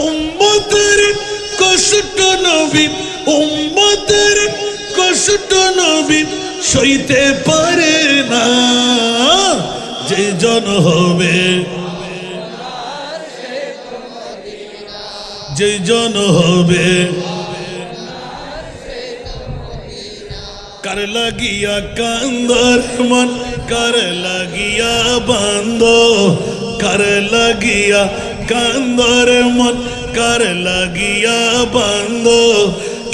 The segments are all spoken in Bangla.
উম্মতের কষ্ট নবী, উম্মতের কষ্ট নবী, সইতে পারে না। যে জন হবে, যে জন হবে, কার লাগিয়া কান্দর মন, কার লাগিয়া বান্দ কার লাগিয়া কান্দর মন কার লাগিয়া বান্দ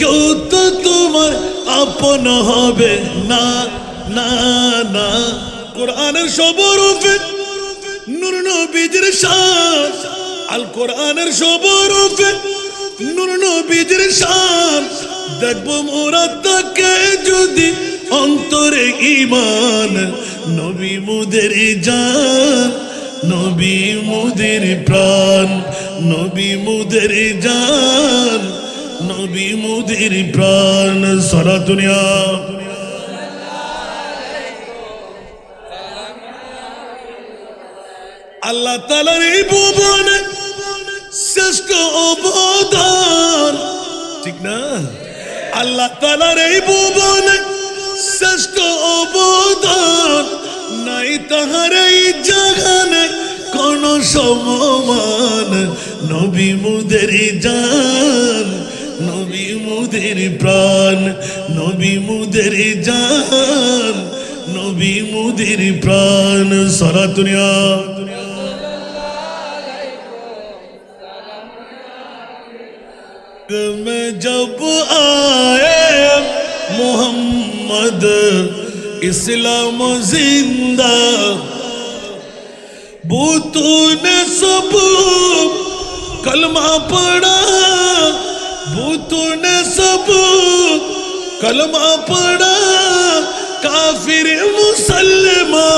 কেউ তো তোমার আপন হবে না না না। কোরআনের সবরূপে নূর নবীজির শান। আল কোরআনের সবরূপে নূর নবীজির শান। দেখব মোরা তাকে যদি অন্তরে ইমান নবী মুদের জান নবী মুদের প্রাণ, নবী মুদের জান, নবী মুদের প্রাণ, সারা দুনিয়া। আল্লাহ তালার এই ভুবনে শ্রেষ্ঠ অবদান। ঠিক না? আল্লাহ তালার এই ভুবনে শ্রেষ্ঠ অবদান। নাই তাহার এই জাগানে কোন সমমান। নবী মুদের জান, নবী মুদের প্রাণ, নবী মুদের জান, নবী মুদের প্রাণ। সারা দুনিয়া। میں جب آئے محمد اسلام زندہ بوتوں نے سب کلمہ پڑا بوتوں نے سب کلمہ پڑا کافر مسلمہ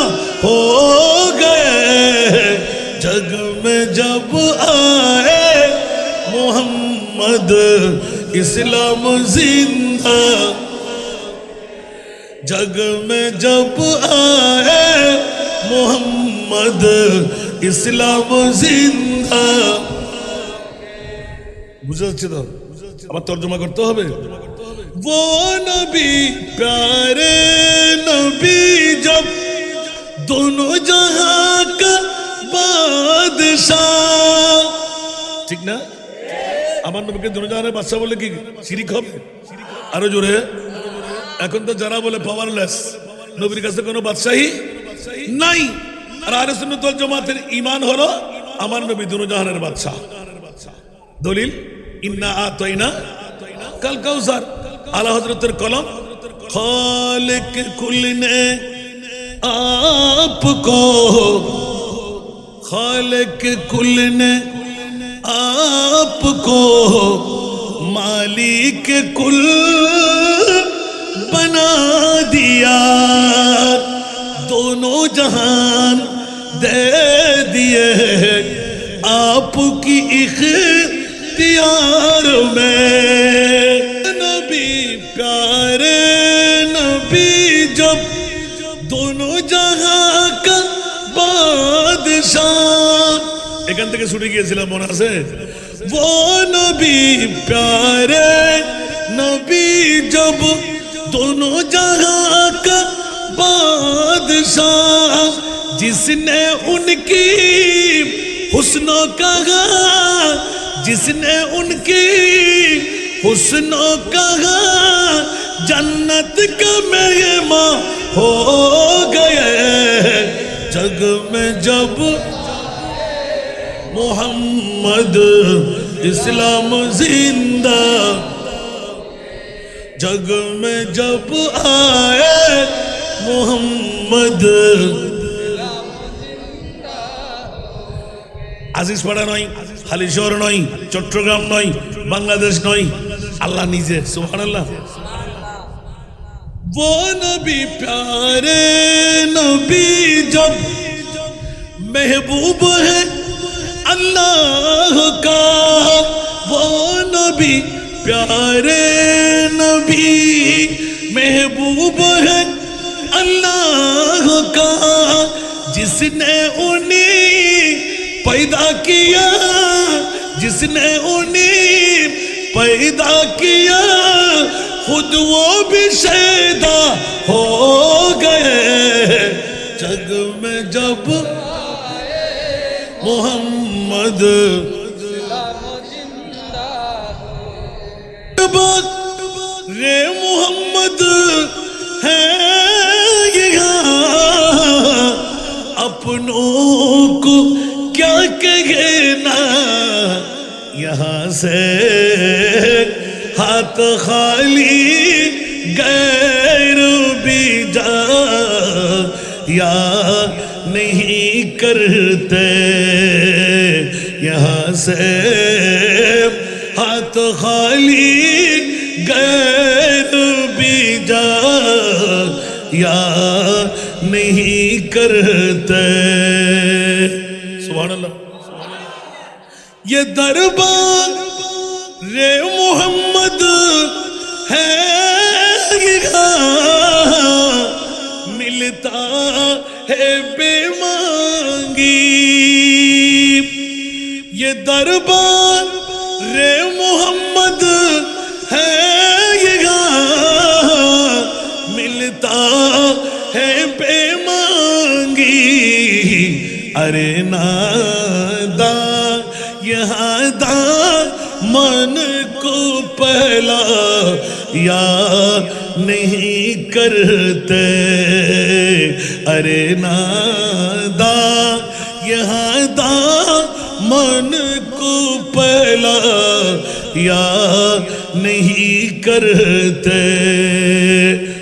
ہو گئے۔ جگ میں جب آئے محمد، اسلام زندہ जग में जब आए मोहम्मद इस्लाम जिंदा বুঝতে যাচ্ছে তো আবার তর্জমা করতে হবে वो नबी प्यारे नबी जब दोनों जहां का बादशाह ঠিক না আমার নবীকে দুজাহানের বাচ্চা বলে কি শিরিক হবে আরো জোরে এখন তো যারা বলে পাওয়ারলেস নবীর কাছে কোনো বাদশাহী নাই। আর আর সুন্নতল জমাতের ইমান হলো আমার নবী দুজাহানের বাদশাহ। দলিল, ইন্না আতইনা কাল কাউসার। আলা হজরতের কলম, খালেক কুলনে আপকো, খালেক কুলনে আপকো, মালিক কুল دیا دونوں جہان دے دیے آپ کی اختیار میں نبی پیارے نبی جب دونوں جہاں کا بادشاہ۔ ایکن کے سنی کی سلام مونا سے۔ وہ نبی پیارے نبی جب جس نے ان کی حسنوں کہا، جس نے ان کی حسنوں کہا، جنت کا مہماں ہو گئے۔ جگ میں جب محمد اسلام زندہ، جگ میں جب آئے محمد পাড়া নয় হালিশহর নয় চট্টগ্রাম নয় বাংলাদেশ নয় আল্লাহ নিজে সুহান আল্লাহ वो नबी प्यारे नबी जब महबूब है अल्लाह का वो नबी प्यारे नबी महबूब है अल्लाह का जिसने उन्हें پیدا کیا، جس نے انہیں پیدا کیا، خود وہ بھی شیدا ہو گئے۔ جگ میں جب محمد رے محمد کہنا یہاں سے ہاتھ خالی گیر بھی جا یا نہیں کرتے یہاں سے ہاتھ خالی گیر بھی جا یا نہیں کرتے سبحان اللہ. یہ دربار رے محمد ہے ملتا ہے بے مانگی۔ یہ دربار رے محمد ہے ملتا ہے بے مانگی۔ ارے نا नहीं करते अरे नादा यहाँ दा मन को पहला या नहीं करते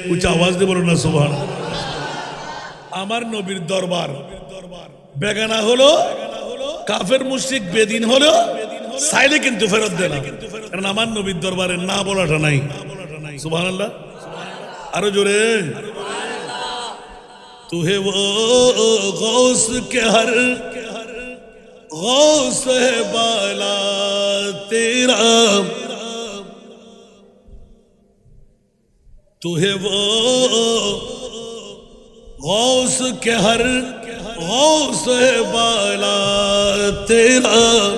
कुछ आवाज दे बोलो ना सुबह আমার নবীর দরবার বেগানা হলো কাফের মুশরিক বেদিন হলো সাইলে কিন্তু ফেরত দেয় না কারণ আমার নবীর দরবারে না বলাটা নাই ارے جو رے تو ہے وہ غوث کے ہر غوث ہے بالا تیرا۔ تو ہے وہ غوث کے ہر غوث ہے بالا تیرا۔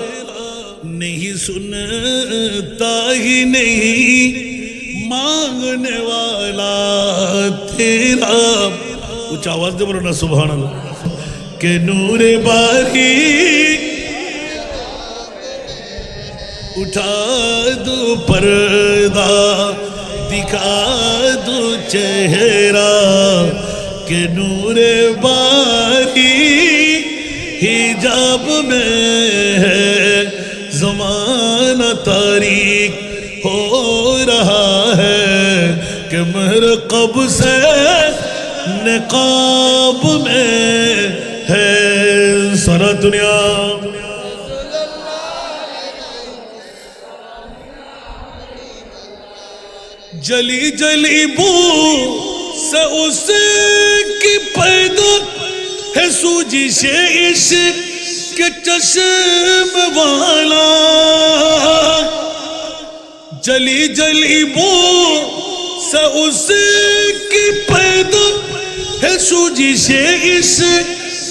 نہیں سنتا ہی نہیں مانگنے والا تیرا۔ کچھ آواز دے بولو نا سبحان اللہ کہ نور باری اٹھا دو پردہ، دکھا دو چہرہ۔ کہ نور باری حجاب میں ہے، زمانہ تاریخ ہو رہا۔ مرقب سے نقاب میں ہے سارا دنیا۔ جلی جلی بو سے اس کی پیدا ہے سوجی سے اس کے چشم والا۔ جلی جلی بو اس کی پیدا ہے سوجی سے اس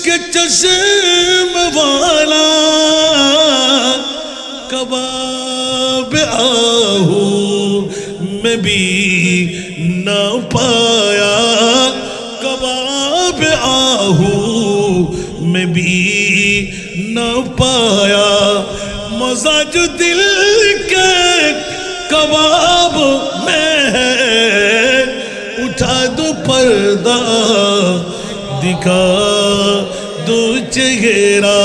کے چشم والا کباب آہو میں بھی نہ پایا کباب آہو میں بھی نہ پایا مزاج دل का দুচে ঘেরা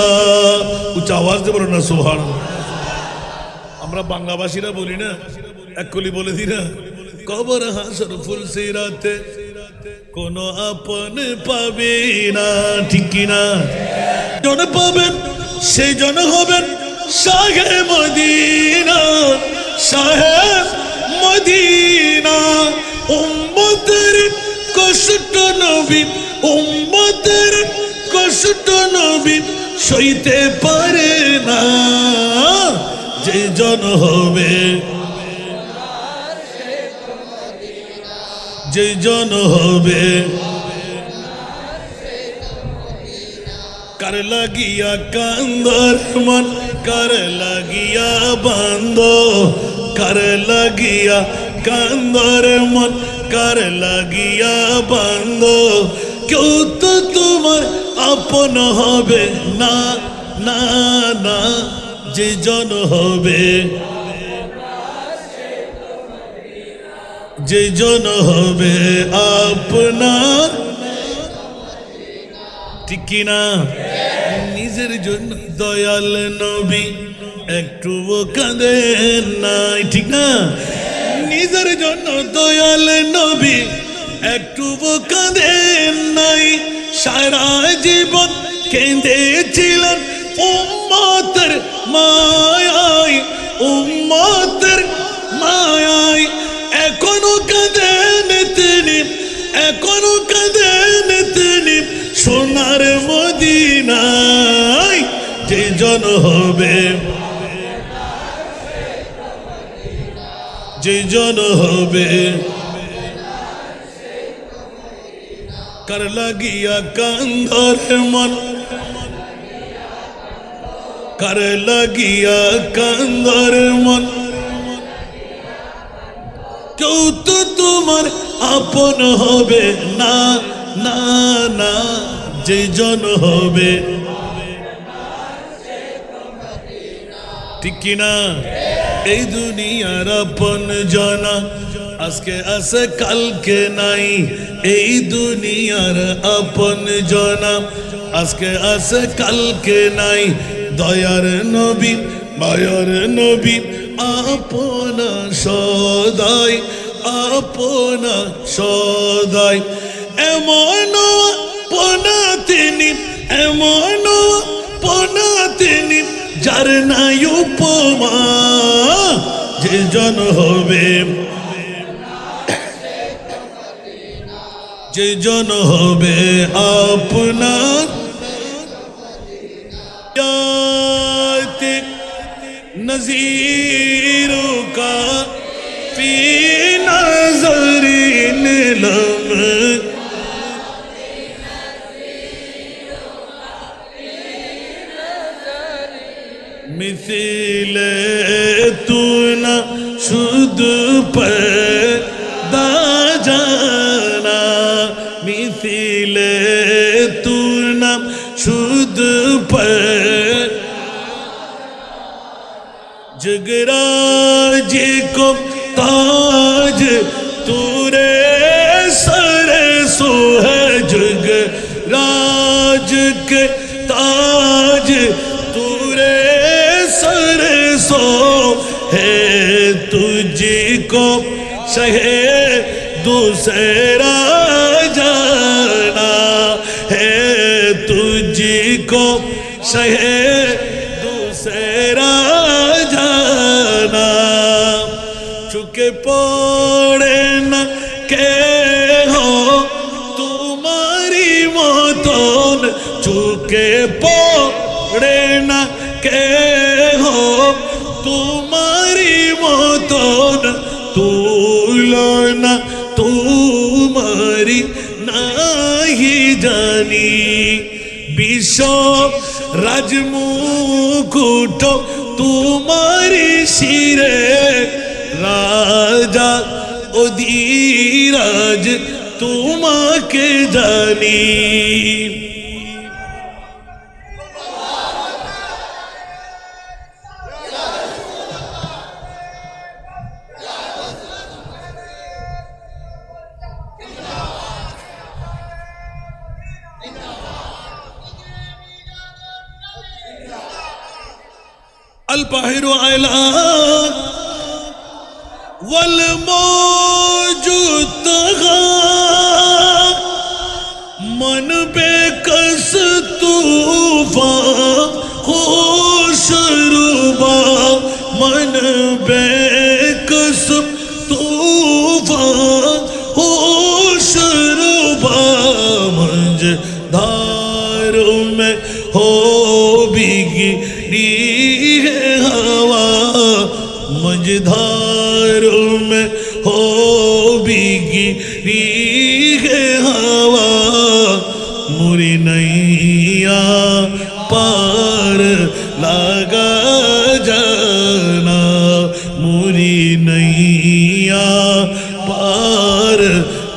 উচ্চ আওয়াজ দেব না সোহান আমরা বাংলাভাষীরা বলি না এক কলি বলে দি না কবর হাসর ফুল সিরাতে কোন আপন পাবে না ঠিক না জন পাবেন সেই জন হবেন শাহে মদিনা সাহেব মদিনা উম্মতের কষ্ট নবী উম্মতের কষ্ট নবী সইতে পারে না। যে জন হবে, যে জন হবে, কার লাগিয়া কান্দর মন, কার লাগিয়া বান্দ, কার লাগিয়া কান্দর মন, কার লাগিয়া বান্দ কেউ তো তোমার আপন হবে না না না, যে জন হবে। যে জন হবে আপনার ঠিক কি না? নিজের জন্য দয়াল নবী একটু কাঁদেন নাই, ঠিক না? নিজের জন্য দয়াল নবী একটু কাঁদেন নাই। সারা জীবন কেঁদেছিলেন উম্মতের মায়াই উম্মতের মায়াই। এখনও কাঁদেন তিনি, এখনও কাঁদেন তিনি সোনার মদিনায়। যে জন হবে, যে জন হবে। কার লাগিয়া কান্দর মন? কার লাগিয়া কান্দর মন? কেউ তো তোমার আপন হবে না না না, যে জন হবে। ঠিক কিনা? এই দুনিয়ার আপন জনা। আজকে আছে কালকে নাই, এই দুনিয়ার আপন জনা আজকে আছে কালকে নাই, দয়ার নবী, মায়ার নবী, আপনা সদাই আপনা সদাই। এমন পনা তিনি, এমন পনা তিনি, যার নাই উপমা, যে জন হবে যে জন হবে আপনার নজির جگرا جی کو تاج، تورے سر سو ہے جگ راج کے تاج، تورے سر سو ہے تجھ کو سہے دوسرا جانا ہے، تجھ کو سہے دوسرا পড়ে না কে হো তোমারি মতন চুকে পড়ে না কে হো তোমারি মতন তুলনা তোমারি নাহি জানি। বিশ্ব রাজমুকুট তোমারি শিরে রাজা অধীরাজ তোমাকে জানি পার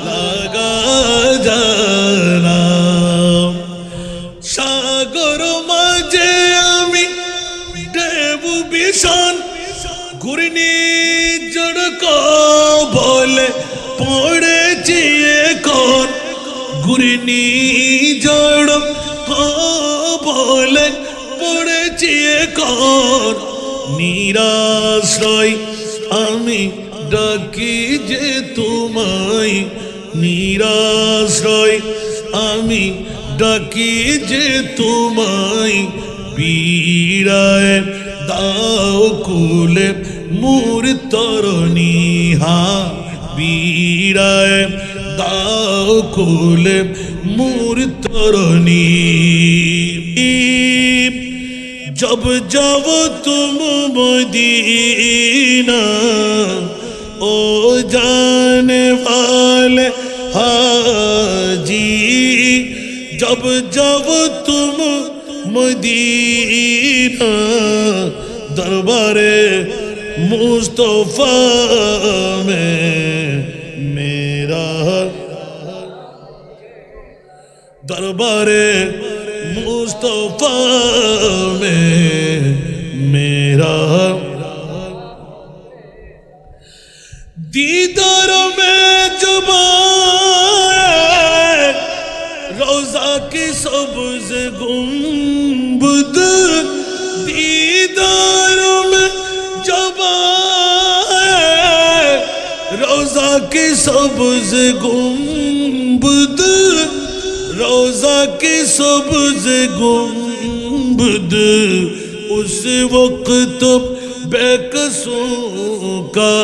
লাগা জানা। সাগর মাঝে আমি দেবু ভীষণ ঘূর্ণি জড় বলে পড়েছি এখন। ঘূর্ণি জড় বলে পড়েছি এখন। নিরাশ্রয় আমি ডাকি যে তোমায় নিরাশ্রয়। আমি ডাকি যে তোমায় পীড়ায়। দাও কুলে মুর তরণী হা পীড়ায়। দাও কুলে মুর তরণী। জব যাব তুম মদিনা। ओ जाने वाले हाजी जब जब तुम मदीना दरबारे मुस्तफा में मेरा दरबारे मुस्तफा में मेरा ستاروں میں جب روزہ کی سبز گنبد دیداروں میں روزہ کی سبز گنبد روزہ کی سبز گنبد اس وقت بیک سو کا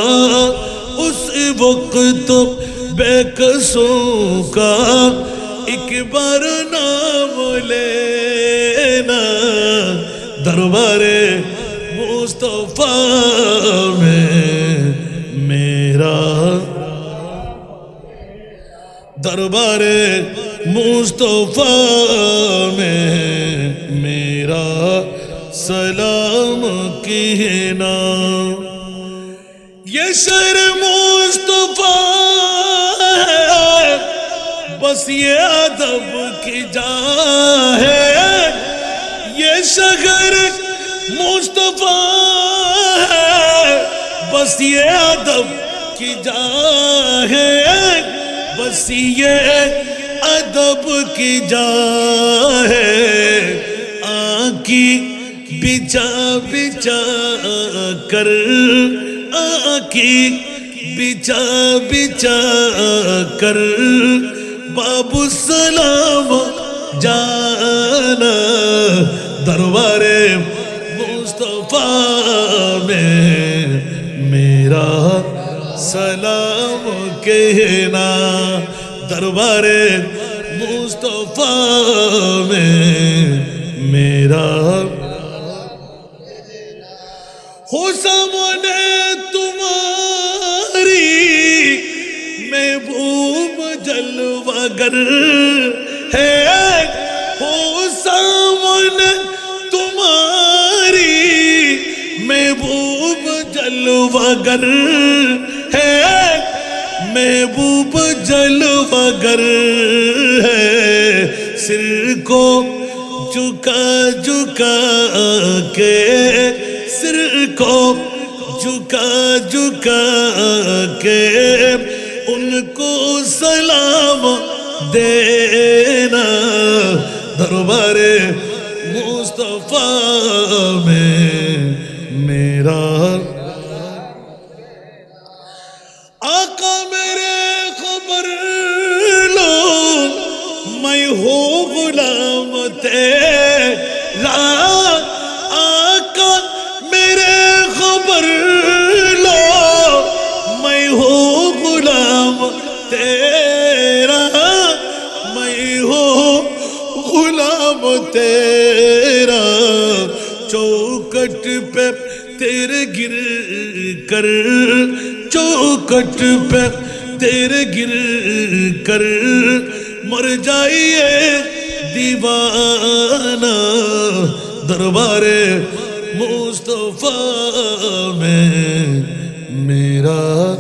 اس وقت بے قصوں کا ایک بار نام لینا دربار مصطفیٰ میں میرا دربار مصطفیٰ میں میرا سلام کی نام یہ سر مصطفیٰ بس یہ ادب کی جان ہے۔ یہ شہر مصطفیٰ بس یہ ادب کی جان ہے۔ بس یہ ادب کی جان ہے۔ آ کی بچا بچا کر کی بچا بچا کر بابو سلام جانا دربار مصطفیٰ میں میرا سلام کہنا دربار مصطفیٰ میں میرا ہو سامنے مگر ہے ہو سامن تمہاری محبوب جلوگر ہے محبوب جلوگر ہے سر کو جھکا جھکا کے سر کو جھکا جھکا کے ان کو سلام دینا۔ دربار مصطفیٰ میں میرا۔ آقا میرے خبر لو، میں ہوں غلام تیرا۔ چوکٹ پہ تیرے گر کر، چوکٹ پہ تیرے گر کر۔ مر جائیے دیوانہ دربار مصطفیٰ میں، میرا